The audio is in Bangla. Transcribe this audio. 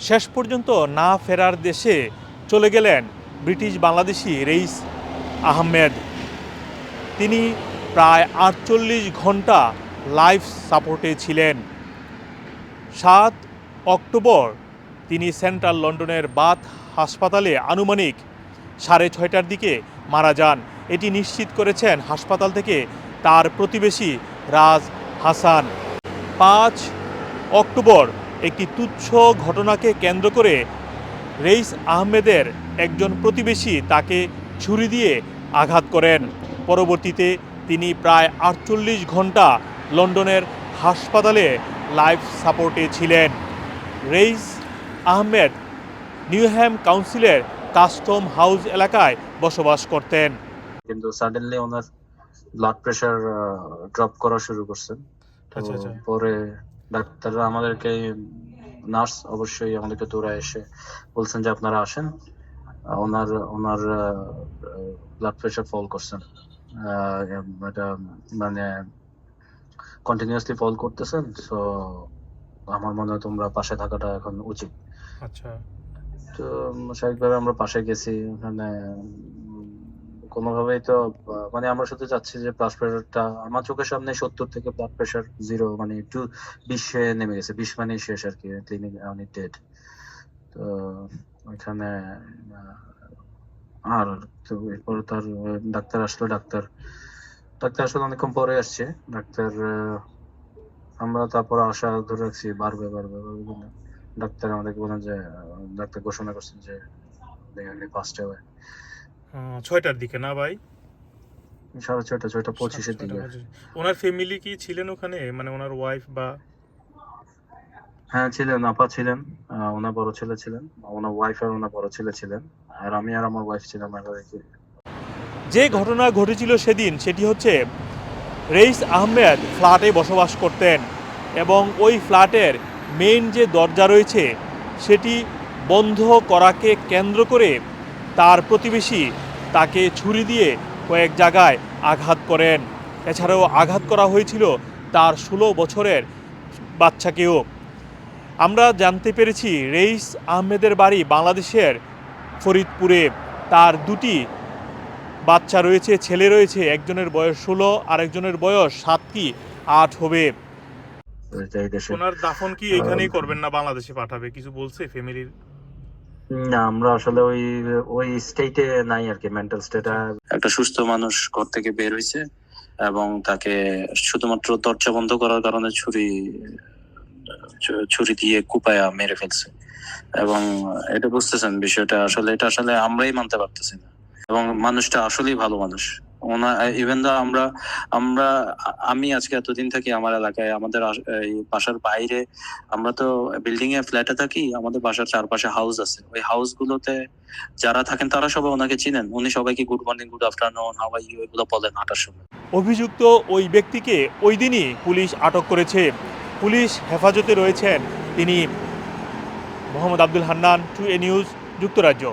শেষ পর্যন্ত না ফেরার দেশে চলে গেলেন ব্রিটিশ বাংলাদেশি রেইস আহমেদ। তিনি প্রায় আটচল্লিশ ঘণ্টা লাইফ সাপোর্টে ছিলেন। সাত অক্টোবর তিনি সেন্ট্রাল লন্ডনের বাথ হাসপাতালে আনুমানিক সাড়ে ছয়টার দিকে মারা যান। এটি নিশ্চিত করেছেন হাসপাতাল থেকে তার প্রতিবেশী রাজ হাসান। পাঁচ অক্টোবর একটি তুচ্ছ ঘটনাকে কেন্দ্র করে রেইস আহমেদের একজন প্রতিবেশী তাকে ছুরি দিয়ে আঘাত করেন। পরবর্তীতে তিনি প্রায় আটচল্লিশ ঘণ্টা লন্ডনের হাসপাতালে লাইফ সাপোর্টে ছিলেন। রেইস আহমেদ নিউহ্যাম কাউন্সিলের কাস্টম হাউস এলাকায় বসবাস করতেন। কিন্তু সাডেনলি ওনার ব্লাড প্রেশার ড্রপ করা শুরু করছেন আচ্ছা, আচ্ছা। পরে ডাক্তাররা আমাদেরকে নার্স অবশ্যই আমাদেরকে দৌড়ায় এসে বলছেন যে আপনারা আসেন। ওনার ওনার ব্লাড প্রেশার ফল করছেন। আহ, এটা মানে কন্টিনিউয়াসলি ফল করতেছেন। তো আমার মনে হয় তোমরা পাশে থাকাটা এখন উচিত। আচ্ছা। তো স্বাভাবিকভাবে আমরা পাশে গেছি। ওখানে কোনোভাবেই তো মানে আমরা শুধু চাচ্ছি যে ব্লাড প্রেশারটা আমার চোখের সামনে সত্তর থেকে ব্লাড প্রেশার জিরো মানে একটু বিশে নেমে গেছে বিশ মানে শেষ আর কি ক্লিনিক উনি ডেড তো ওইখানে আর তো এরপর তার ডাক্তার আসলো ডাক্তার ডাক্তার আসলে অনেকক্ষণ পরে আসছে ডাক্তার আমরা তারপর আশা ধরে রাখছি বাড়বে বাড়বে বাড়বে ডাক্তার আমাদেরকে বলেন যে ডাক্তার ঘোষণা করছেন যে হবে আহ, ছয়টার দিকে না ভাই? সাড়ে ছয়টা ছয়টা পঁচিশের দিকে। ওনার ফ্যামিলি কি ছিলেন ওখানে? মানে ওনার ওয়াইফ বা? হ্যাঁ ছিলেন আপা ছিলেন ওনার বড় ছেলে ছিলেন ওনার ওয়াইফ আর ওনার বড় ছেলে ছিলেন আর আমি আর আমার ওয়াইফ ছিলাম যে ঘটনা ঘটেছিল সেদিন সেটি হচ্ছে রেইস আহমেদ ফ্ল্যাটে বসবাস করতেন এবং ওই ফ্ল্যাটের মেইন যে দরজা রয়েছে সেটি বন্ধ করাকে কেন্দ্র করে তার প্রতিবেশী তাকে ছুরি দিয়ে কয়েক জায়গায় আঘাত করেন। এছাড়াও আঘাত করা হয়েছিল তার ষোলো বছরের বাচ্চাকেও। আমরা জানতে পেরেছি, রেইস আহমেদের বাড়ি বাংলাদেশের ফরিদপুরে। তার দুটি বাচ্চা রয়েছে, ছেলে রয়েছে, একজনের বয়স ষোলো আর একজনের বয়স সাত কি আট হবে। ওনার দাফন কি এখানেই করবেন না বাংলাদেশে পাঠাবে? কিছু বলছে ফ্যামিলির না, আমরা আসলে ওই ওই স্টেটে নাই আর কি মেন্টাল স্টেটে একটা সুস্থ মানুষ ঘর থেকে বের হয়েছে এবং তাকে শুধুমাত্র দরজা বন্ধ করার কারণে ছুরি ছুরি দিয়ে কুপায়া মেরে ফেলছে। এবং এটা বুঝতেছেন বিষয়টা, আসলে এটা আসলে আমরাই মানতে পারতেছি না। এবং মানুষটা আসলেই ভালো মানুষ। ইভেন দা আমরা আমরা, আমি আজকে এতদিন থাকি আমার এলাকায়, আমাদের বাসার বাইরে, আমরা তো বিল্ডিং এ ফ্ল্যাটে থাকি, আমাদের বাসার চারপাশে হাউস আছে। ওই হাউস গুলোতে যারা থাকেন, তারা সবাই ওনাকে চিনেন। উনি সবাইকে গুড মর্নিং গুড আফটারনুন হাওয়াই এগুলো বলেন হাঁটার সময়। অভিযুক্ত ওই ব্যক্তিকে ওই দিনই পুলিশ আটক করেছে। পুলিশ হেফাজতে রয়েছেন তিনি মোহাম্মদ আব্দুল হান্নান টু এ নিউজ যুক্তরাজ্য।